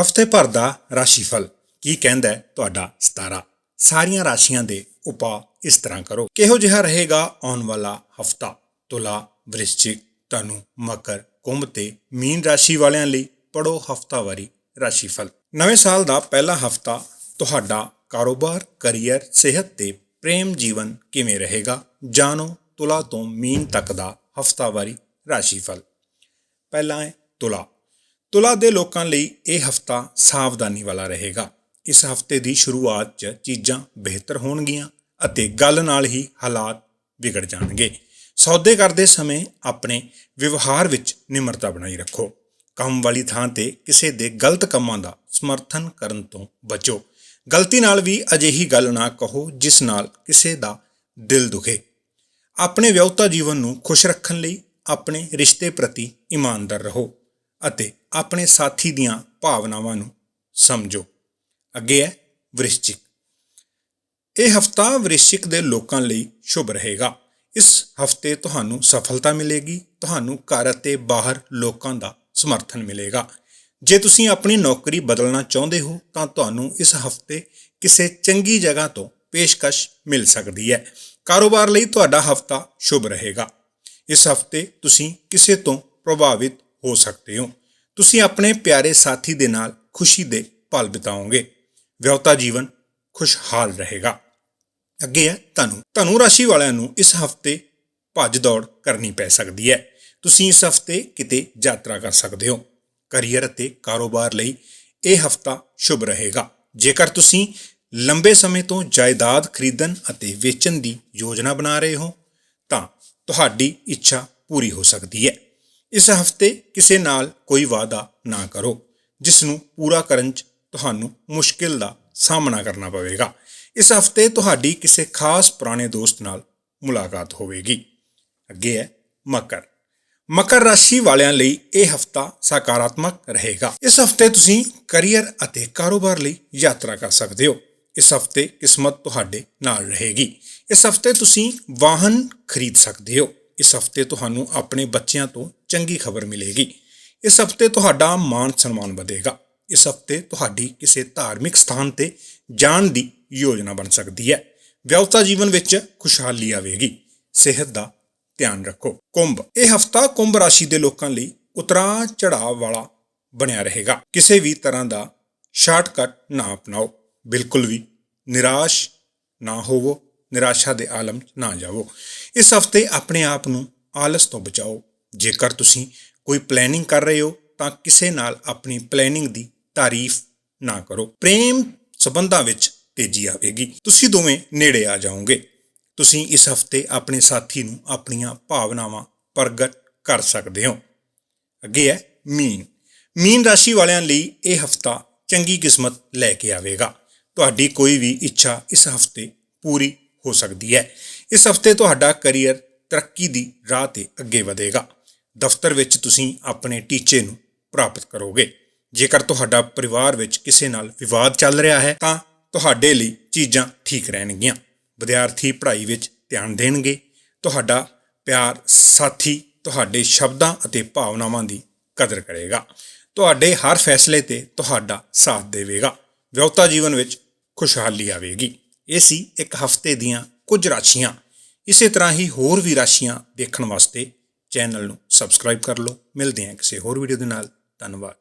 ਹਫ਼ਤੇ ਭਰ ਦਾ ਰਾਸ਼ੀਫਲ। ਕੀ ਕਹਿੰਦਾ ਤੁਹਾਡਾ ਸਤਾਰਾ? ਸਾਰੀਆਂ ਰਾਸ਼ੀਆਂ ਦੇ ਉਪਾਅ ਇਸ ਤਰ੍ਹਾਂ ਕਰੋ। ਕਿਹੋ ਜਿਹਾ ਰਹੇਗਾ ਆਉਣ ਵਾਲਾ ਹਫਤਾ? ਤੁਲਾ, ਵ੍ਰਿਸ਼ਚਿਕ, ਧਨੂ, ਮਕਰ, ਕੁੰਭ ਤੇ ਮੀਨ ਰਾਸ਼ੀ ਵਾਲਿਆਂ ਲਈ ਪੜੋ ਹਫਤਾਵਾਰੀ ਰਾਸ਼ੀਫਲ। ਨਵੇਂ ਸਾਲ ਦਾ ਪਹਿਲਾ ਹਫਤਾ ਤੁਹਾਡਾ ਕਾਰੋਬਾਰ, ਕੈਰੀਅਰ, ਸਿਹਤ ਤੇ ਪ੍ਰੇਮ ਜੀਵਨ ਕਿਵੇਂ ਰਹੇਗਾ? ਜਾਣੋ ਤੁਲਾ ਤੋਂ ਮੀਨ ਤੱਕ ਦਾ ਹਫਤਾਵਾਰੀ ਰਾਸ਼ੀਫਲ। ਪਹਿਲਾ ਹੈ ਤੁਲਾ। ਤੁਲਾ ਦੇ ਲੋਕਾਂ ਲਈ ਇਹ ਹਫਤਾ ਸਾਵਧਾਨੀ ਵਾਲਾ ਰਹੇਗਾ। ਇਸ ਹਫ਼ਤੇ ਦੀ ਸ਼ੁਰੂਆਤ 'ਚ ਚੀਜ਼ਾਂ ਬਿਹਤਰ ਹੋਣਗੀਆਂ ਅਤੇ ਗੱਲ ਨਾਲ ਹੀ ਹਾਲਾਤ ਵਿਗੜ ਜਾਣਗੇ। ਸੌਦੇ ਕਰਦੇ ਸਮੇਂ ਆਪਣੇ ਵਿਵਹਾਰ ਵਿੱਚ ਨਿਮਰਤਾ ਬਣਾਈ ਰੱਖੋ। ਕੰਮ ਵਾਲੀ ਥਾਂ ਤੇ ਕਿਸੇ ਦੇ ਗਲਤ ਕੰਮਾਂ ਦਾ ਸਮਰਥਨ ਕਰਨ ਤੋਂ ਬਚੋ। ਗਲਤੀ ਨਾਲ ਵੀ ਅਜਿਹੀ ਗੱਲ ਨਾ ਕਹੋ ਜਿਸ ਨਾਲ ਕਿਸੇ ਦਾ ਦਿਲ ਦੁਖੇ। ਆਪਣੇ ਵਿਆਹੁਤਾ ਜੀਵਨ ਨੂੰ ਖੁਸ਼ ਰੱਖਣ ਲਈ ਆਪਣੇ ਰਿਸ਼ਤੇ ਪ੍ਰਤੀ ਇਮਾਨਦਾਰ ਰਹੋ ਅਤੇ ਆਪਣੇ ਸਾਥੀ ਦੀਆਂ ਭਾਵਨਾਵਾਂ ਨੂੰ ਸਮਝੋ। ਅੱਗੇ ਹੈ ਵ੍ਰਿਸ਼ਚਿਕ। ਇਹ ਹਫਤਾ ਵ੍ਰਿਸ਼ਚਿਕ ਦੇ ਲੋਕਾਂ ਲਈ ਸ਼ੁਭ ਰਹੇਗਾ। ਇਸ ਹਫ਼ਤੇ ਤੁਹਾਨੂੰ ਸਫਲਤਾ ਮਿਲੇਗੀ, ਤੁਹਾਨੂੰ ਘਰ ਅਤੇ ਬਾਹਰ ਲੋਕਾਂ ਦਾ ਸਮਰਥਨ ਮਿਲੇਗਾ। ਜੇ ਤੁਸੀਂ ਆਪਣੀ ਨੌਕਰੀ ਬਦਲਣਾ ਚਾਹੁੰਦੇ ਹੋ, ਤਾਂ ਤੁਹਾਨੂੰ ਇਸ ਹਫ਼ਤੇ ਕਿਸੇ ਚੰਗੀ ਜਗ੍ਹਾ ਤੋਂ ਪੇਸ਼ਕਸ਼ ਮਿਲ ਸਕਦੀ ਹੈ। ਕਾਰੋਬਾਰ ਲਈ ਤੁਹਾਡਾ ਹਫਤਾ ਸ਼ੁਭ ਰਹੇਗਾ। ਇਸ ਹਫ਼ਤੇ ਤੁਸੀਂ ਕਿਸੇ ਤੋਂ ਪ੍ਰਭਾਵਿਤ ਹੋ ਸਕਦੇ ਹੋ। ਤੁਸੀਂ ਆਪਣੇ ਪਿਆਰੇ ਸਾਥੀ ਦੇ ਨਾਲ ਖੁਸ਼ੀ ਦੇ ਪਲ ਬਿਤਾਓਗੇ। ਵਿਆਹੁਤਾ ਜੀਵਨ ਖੁਸ਼ਹਾਲ ਰਹੇਗਾ। ਅੱਗੇ ਹੈ ਧਨੂ। ਧਨੂ ਰਾਸ਼ੀ ਵਾਲਿਆਂ ਨੂੰ ਇਸ ਹਫ਼ਤੇ ਭੱਜ ਦੌੜ ਕਰਨੀ ਪੈ ਸਕਦੀ ਹੈ। ਤੁਸੀਂ ਇਸ ਹਫ਼ਤੇ ਕਿਤੇ ਯਾਤਰਾ ਕਰ ਸਕਦੇ ਹੋ। ਕੈਰੀਅਰ ਅਤੇ ਕਾਰੋਬਾਰ ਲਈ ਇਹ ਹਫਤਾ ਸ਼ੁਭ ਰਹੇਗਾ। ਜੇਕਰ ਤੁਸੀਂ ਲੰਬੇ ਸਮੇਂ ਤੋਂ ਜਾਇਦਾਦ ਖਰੀਦਣ ਅਤੇ ਵੇਚਣ ਦੀ ਯੋਜਨਾ ਬਣਾ ਰਹੇ ਹੋ, ਤਾਂ ਤੁਹਾਡੀ ਇੱਛਾ ਪੂਰੀ ਹੋ ਸਕਦੀ ਹੈ। ਇਸ ਹਫ਼ਤੇ ਕਿਸੇ ਨਾਲ ਕੋਈ ਵਾਅਦਾ ਨਾ ਕਰੋ ਜਿਸ ਨੂੰ ਪੂਰਾ ਕਰਨ 'ਚ ਤੁਹਾਨੂੰ ਮੁਸ਼ਕਿਲ ਦਾ ਸਾਹਮਣਾ ਕਰਨਾ ਪਵੇਗਾ। ਇਸ ਹਫ਼ਤੇ ਤੁਹਾਡੀ ਕਿਸੇ ਖਾਸ ਪੁਰਾਣੇ ਦੋਸਤ ਨਾਲ ਮੁਲਾਕਾਤ ਹੋਵੇਗੀ। ਅੱਗੇ ਹੈ ਮਕਰ। ਮਕਰ ਰਾਸ਼ੀ ਵਾਲਿਆਂ ਲਈ ਇਹ ਹਫਤਾ ਸਕਾਰਾਤਮਕ ਰਹੇਗਾ। ਇਸ ਹਫ਼ਤੇ ਤੁਸੀਂ ਕੈਰੀਅਰ ਅਤੇ ਕਾਰੋਬਾਰ ਲਈ ਯਾਤਰਾ ਕਰ ਸਕਦੇ ਹੋ। ਇਸ ਹਫ਼ਤੇ ਕਿਸਮਤ ਤੁਹਾਡੇ ਨਾਲ ਰਹੇਗੀ। ਇਸ ਹਫ਼ਤੇ ਤੁਸੀਂ ਵਾਹਨ ਖਰੀਦ ਸਕਦੇ ਹੋ। ਇਸ ਹਫ਼ਤੇ ਤੁਹਾਨੂੰ ਆਪਣੇ ਬੱਚਿਆਂ ਤੋਂ ਚੰਗੀ ਖਬਰ ਮਿਲੇਗੀ। ਇਸ ਹਫ਼ਤੇ ਤੁਹਾਡਾ ਮਾਣ ਸਨਮਾਨ ਵਧੇਗਾ। ਇਸ ਹਫ਼ਤੇ ਤੁਹਾਡੀ ਕਿਸੇ ਧਾਰਮਿਕ ਸਥਾਨ ਤੇ ਜਾਣ ਦੀ ਯੋਜਨਾ ਬਣ ਸਕਦੀ ਹੈ। ਵਿਆਹਤਾ ਜੀਵਨ ਵਿੱਚ ਖੁਸ਼ਹਾਲੀ ਆਵੇਗੀ। ਸਿਹਤ ਦਾ ਧਿਆਨ ਰੱਖੋ। ਕੁੰਭ ਇਹ ਹਫਤਾ ਕੁੰਭ ਰਾਸ਼ੀ ਦੇ ਲੋਕਾਂ ਲਈ ਉਤਰਾ ਚੜਾਅ ਵਾਲਾ ਬਣਿਆ ਰਹੇਗਾ। ਕਿਸੇ ਵੀ ਤਰ੍ਹਾਂ ਦਾ ਸ਼ਾਰਟਕਟ ਨਾ ਅਪਣਾਓ। ਬਿਲਕੁਲ ਵੀ ਨਿਰਾਸ਼ ਨਾ ਹੋਵੋ। ਨਿਰਾਸ਼ਾ ਦੇ ਆਲਮ 'ਚ ਨਾ ਜਾਵੋ। ਇਸ ਹਫ਼ਤੇ ਆਪਣੇ ਆਪ ਨੂੰ ਆਲਸ ਤੋਂ ਬਚਾਓ। ਜੇਕਰ ਤੁਸੀਂ ਕੋਈ ਪਲੈਨਿੰਗ ਕਰ ਰਹੇ ਹੋ, ਤਾਂ ਕਿਸੇ ਨਾਲ ਆਪਣੀ ਪਲੈਨਿੰਗ ਦੀ ਤਾਰੀਫ ਨਾ ਕਰੋ। ਪ੍ਰੇਮ ਸਬੰਧਾਂ ਵਿੱਚ ਤੇਜ਼ੀ ਆਵੇਗੀ। ਤੁਸੀਂ ਦੋਵੇਂ ਨੇੜੇ ਆ ਜਾਓਗੇ। ਤੁਸੀਂ ਇਸ ਹਫ਼ਤੇ ਆਪਣੇ ਸਾਥੀ ਨੂੰ ਆਪਣੀਆਂ ਭਾਵਨਾਵਾਂ ਪ੍ਰਗਟ ਕਰ ਸਕਦੇ ਹੋ। ਅੱਗੇ ਹੈ ਮੀਨ। ਮੀਨ ਰਾਸ਼ੀ ਵਾਲਿਆਂ ਲਈ ਇਹ ਹਫਤਾ ਚੰਗੀ ਕਿਸਮਤ ਲੈ ਕੇ ਆਵੇਗਾ। ਤੁਹਾਡੀ ਕੋਈ ਵੀ ਇੱਛਾ ਇਸ ਹਫ਼ਤੇ ਪੂਰੀ ਹੋ ਸਕਦੀ ਹੈ। ਇਸ ਹਫ਼ਤੇ ਤੁਹਾਡਾ ਕੈਰੀਅਰ ਤਰੱਕੀ ਦੀ ਰਾਹ ਤੇ ਅੱਗੇ ਵਧੇਗਾ। ਦਫ਼ਤਰ ਵਿੱਚ ਤੁਸੀਂ ਆਪਣੇ ਟੀਚੇ ਨੂੰ ਪ੍ਰਾਪਤ ਕਰੋਗੇ। ਜੇਕਰ ਤੁਹਾਡਾ ਪਰਿਵਾਰ ਵਿੱਚ ਕਿਸੇ ਨਾਲ ਵਿਵਾਦ ਚੱਲ ਰਿਹਾ ਹੈ, ਤਾਂ ਤੁਹਾਡੇ ਲਈ ਚੀਜ਼ਾਂ ਠੀਕ ਰਹਿਣਗੀਆਂ। ਵਿਦਿਆਰਥੀ ਪੜ੍ਹਾਈ ਵਿੱਚ ਧਿਆਨ ਦੇਣਗੇ। ਤੁਹਾਡਾ ਪਿਆਰ ਸਾਥੀ ਤੁਹਾਡੇ ਸ਼ਬਦਾਂ ਅਤੇ ਭਾਵਨਾਵਾਂ ਦੀ ਕਦਰ ਕਰੇਗਾ। ਤੁਹਾਡੇ ਹਰ ਫੈਸਲੇ ਤੇ ਤੁਹਾਡਾ ਸਾਥ ਦੇਵੇਗਾ। ਵਿਆਹੁਤਾ ਜੀਵਨ ਵਿੱਚ ਖੁਸ਼ਹਾਲੀ ਆਵੇਗੀ। ਇਹ ਸੀ ਇੱਕ ਹਫ਼ਤੇ ਦੀਆਂ ਕੁਝ ਰਾਸ਼ੀਆਂ। ਇਸੇ ਤਰ੍ਹਾਂ ਹੀ ਹੋਰ ਵੀ ਰਾਸ਼ੀਆਂ ਦੇਖਣ ਵਾਸਤੇ ਚੈਨਲ ਨੂੰ ਸਬਸਕ੍ਰਾਈਬ ਕਰ ਲਓ। ਮਿਲਦੇ ਹਾਂ ਕਿਸੇ ਹੋਰ ਵੀਡੀਓ ਦੇ ਨਾਲ। ਧੰਨਵਾਦ।